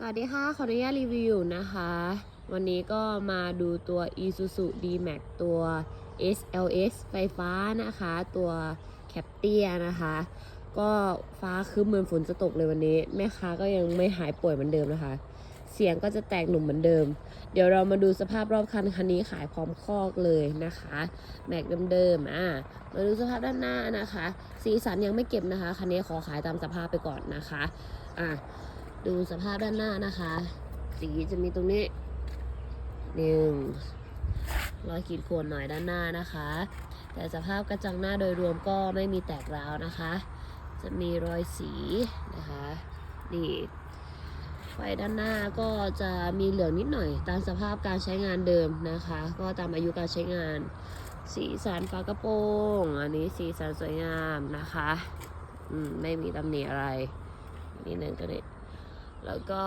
สวัสดีค่ะ ขออนุญาตรีวิวนะคะ วันนี้ก็มาดูตัว Isuzu D-Max ตัว SLS ไฟฟ้านะคะ ตัวแคปเตียนะคะ ก็ฟ้าคือเหมือนฝนจะตกเลยวันนี้ แม่ค้าก็ยังไม่หายป่วยเหมือนเดิมนะคะ เสียงก็จะแตกหนุ่มเหมือนเดิม เดี๋ยวเรามาดูสภาพรอบคันคันนี้ขายพร้อมคอกเลยนะคะ แม็กเดิมๆอะมาดูสภาพด้านหน้านะคะ สีสันยังไม่เก็บนะคะ คันนี้ขอขายตามสภาพไปก่อนนะคะ อะ ดูสภาพด้านหน้านะคะ สีจะมีตรงนี้หนึ่งรอยขีดข่วนหน่อยด้านหน้านะคะ แต่สภาพกระจังหน้าโดยรวมก็ไม่มีแตกร้าวนะคะ จะมีรอยสีนะคะนี่ไฟด้านหน้าก็จะมีเหลืองนิดหน่อย ตามสภาพการใช้งานเดิมนะคะ ก็ตามอายุการใช้งาน สีสันฝากระโปรงอันนี้สีสันสวยงามนะคะอืมไม่มีตำหนิอะไรนิดนึงตัวนี้ แล้วก็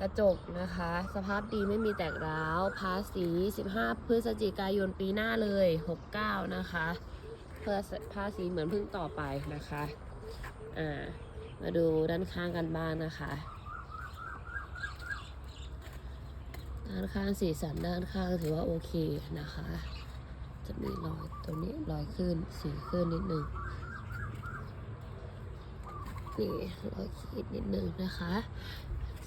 กระจกนะคะ สภาพดีไม่มีแตกร้าวภาษี 15 พฤศจิกายนปีหน้าเลย 69 นะคะเพื่อภาษีเหมือนเพิ่งต่อไปนะคะอ่ามาดูด้านข้างกันบ้างนะคะด้านข้างสีสันด้านข้างถือว่าโอเคนะคะ จะมีรอยตรงนี้รอยขึ้นสีขึ้นนิดนึง นี่รอขีดนิดนึงนะคะ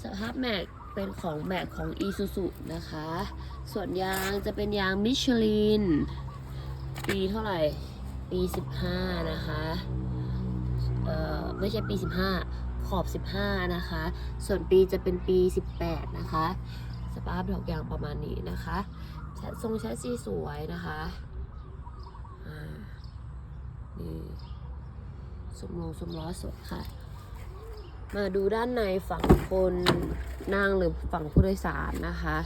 สภาพแม็กเป็นของแม็กของ i s u z u นะคะ ส่วนยางจะเป็นยางมิชลิน ปีเท่าไหร่ ปี 15 นะคะ เอ่อ ไม่ใช่ปี 15 ขอบ 15 นะคะ ส่วนปีจะเป็นปี 18 นะคะ สภาพดอกยางประมาณนี้นะคะททรงแชทซีสวยนะคะอ่านี่สมลงสมล้อสวยค่ะ มาดูด้านในฝั่งคนนั่งหรือฝั่งผู้โดยสารนะคะ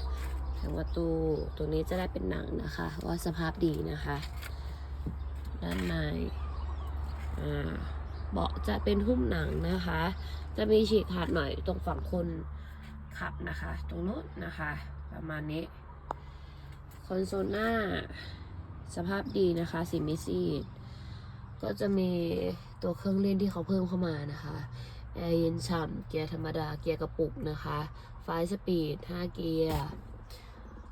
ทางประตูตรงนี้จะได้เป็นหนังนะคะ ว่าสภาพดีนะคะ ด้านในเบาะจะเป็นหุ้มหนังนะคะ จะมีฉีกขาดหน่อยตรงฝั่งคนขับนะคะ ตรงโน้นนะคะ ประมาณนี้คอนโซลหน้าสภาพดีนะคะสีม่ซีดก็จะมีตัวเครื่องเล่นที่เขาเพิ่มเข้ามานะคะ แอร์เย็นฉ่ำเกียร์ธรรมดาเกียร์กระปุกนะคะไฟสปีด 5 เกียร์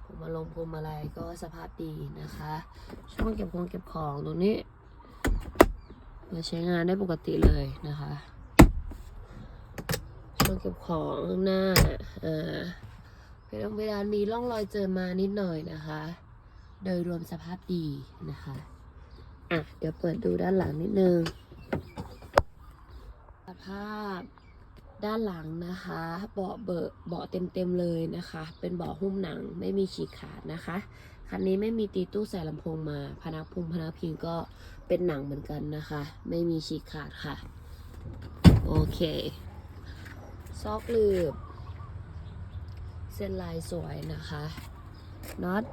ผมมาลงพวงมาลัยก็สภาพดีนะคะ ช่องเก็บของเก็บของตรงนี้มาใช้งานได้ปกติเลยนะคะ ช่องเก็บของหน้าอ่าเพดานเพดานมีร่องรอยเจอมานิดหน่อยนะคะ โดยรวมสภาพดีนะคะ อะ เดี๋ยวเปิดดูด้านหลังนิดนึง ภาพด้านหลังนะคะ เบาะเบอะเบาะเต็มๆเลยนะคะ เป็นเบาะหุ้มหนังไม่มีฉีกขาดนะคะ คันนี้ไม่มีตีตู้ใส่ลำโพงมา พนักพุงพนักพิงก็เป็นหนังเหมือนกันนะคะ ไม่มีฉีกขาดค่ะ โอเค ซอกลืบ เส้นลายสวยนะคะน็อต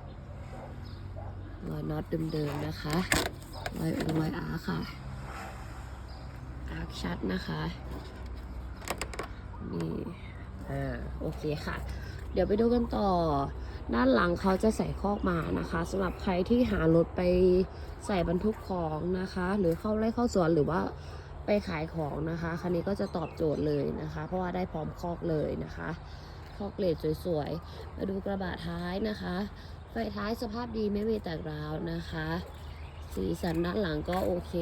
รอยน็อตเดิมๆนะคะรอยองค์รอยอาค่ะ ชัดนะคะนี่อ่าโอเคค่ะ เดี๋ยวไปดูกันต่อ ด้านหลังเขาจะใส่คอกมานะคะสำหรับใครที่หารถไปใส่บรรทุกของนะคะ หรือเข้าไร่เข้าสวนหรือว่าไปขายของนะคะ คันนี้ก็จะตอบโจทย์เลยนะคะ เพราะว่าได้พร้อมคอกเลยนะคะคอกเลดสวยๆมาดูกระบะท้ายนะคะไฟท้ายสภาพดีไม่มีแตกร้าวนะคะ สีสันด้านหลังก็โอเค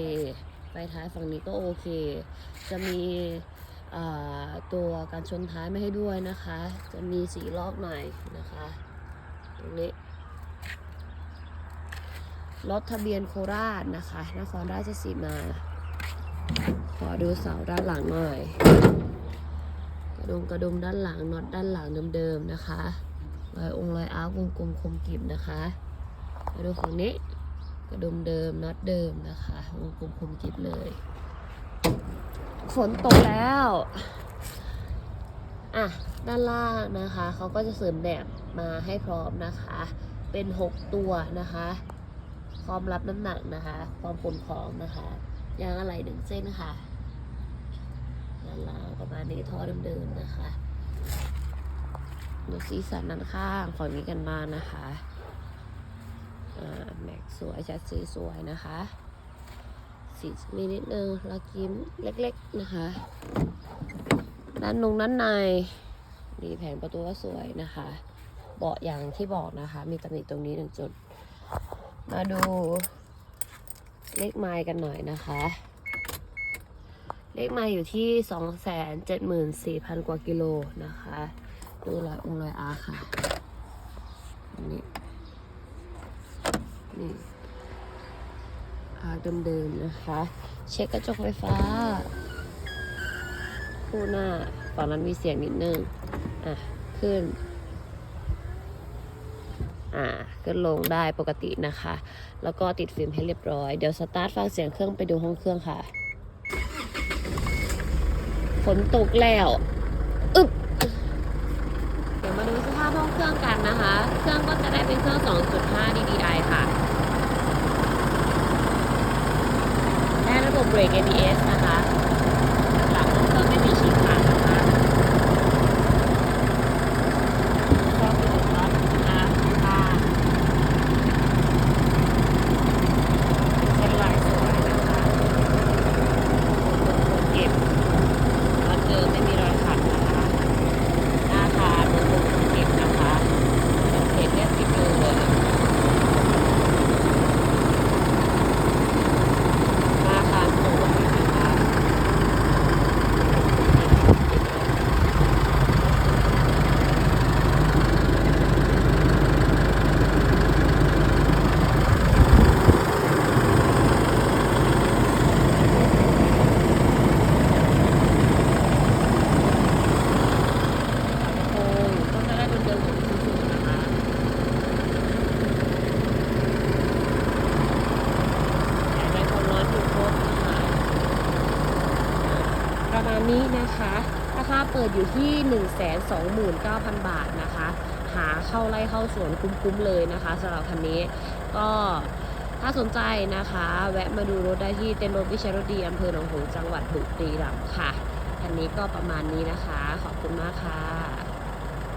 ไฟท้ายฝั่งนี้ก็โอเค จะมีตัวการชนท้ายไม่ให้ด้วยนะคะ จะมีสีลอกหน่อยนะคะ ตรงนี้ รถทะเบียนโคราชนะคะ นครราชสีมา ขอดูเสาด้านหลังหน่อย กระดุมกระดุมด้านหลังน็อตด้านหลังเดิมๆนะคะรอยองค์รอยอาร์ควงกลมคมกริบนะคะ มาดูฝั่งนี้ กระดุมเดิมน็อตเดิมนะคะวงกลมคมกริบเลยฝนตกแล้วอะด้านล่างนะคะเขาก็จะเสริมแบบมาให้พร้อมนะคะ เป็น 6 ตัวนะคะพร้อมรับน้ำหนักนะคะพร้อมขนของนะคะยางอะไรหนึ่งเส้นค่ะด้านล่างประมาณนี้ท่อเดิมๆนะคะดูสีสันด้านข้างฝั่งนี้กันบ้างนะคะอ่า แม็กสวยชัดสีสวยนะคะ สีมีนิดนึงลักยิ้มเล็กๆนะคะด้านนงด้านในนี่แผงประตูก็สวยนะคะเบาะอย่างที่บอกนะคะ มีตำหนิตรงนี้หนึ่งจุด มาดูเลขไมล์กันหน่อยนะคะ เลขไมล์อยู่ที่274,000กว่ากิโลนะคะ ดูรอยองค์รอยอาค่ะ อันนี่ นี่อาเดิมๆนะคะ เช็คกระจกไฟฟ้า คู่หน้าฝั่งนั้นมีเสียงนิดนึง อะ ขึ้น อ่าขึ้นลงได้ปกตินะคะ แล้วก็ติดฟิล์มให้เรียบร้อย เดี๋ยวสตาร์ทฟังเสียงเครื่องไปดูห้องเครื่องค่ะ ฝนตกแล้ว อึบเดี๋ยวมาดูสภาพห้องเครื่องกันนะคะ เครื่องก็จะได้เป็นเครื่อง 2.5 DDI ค่ะ ได้ระบบเบรก ABS นะคะ หลังห้องเครื่องไม่มีชิปค่ะนะคะก็คือน็อตนะคะผ้าเส้นลายสวยนะคะเก็บน็อตเดิมไม่มีรอยขัดนะคะ หน้าคานเป็นปุ่มเก็บนะคะเก็บเรียบติดมือเลยหน้าคานสวยนะคะ โอ้ยก็จะได้เป็นเดิมของซูซูนะคะแต่ในความร้อนอยู่ครบนะคะประมาณนี้นะคะ ราคา เปิดอยู่ที่ 129,000 บาทนะคะ หาเข้าไล่เข้าสวนคุ้มๆเลยนะคะสำหรับคันนี้ก็ถ้าสนใจนะคะ แวะมาดูรถได้ที่เต็นท์รถวิชัยรถดีอำเภอหนองหงส์จังหวัดบุรีรัมย์ค่ะอันนี้ก็ประมาณนี้นะคะ ขอบคุณมากค่ะ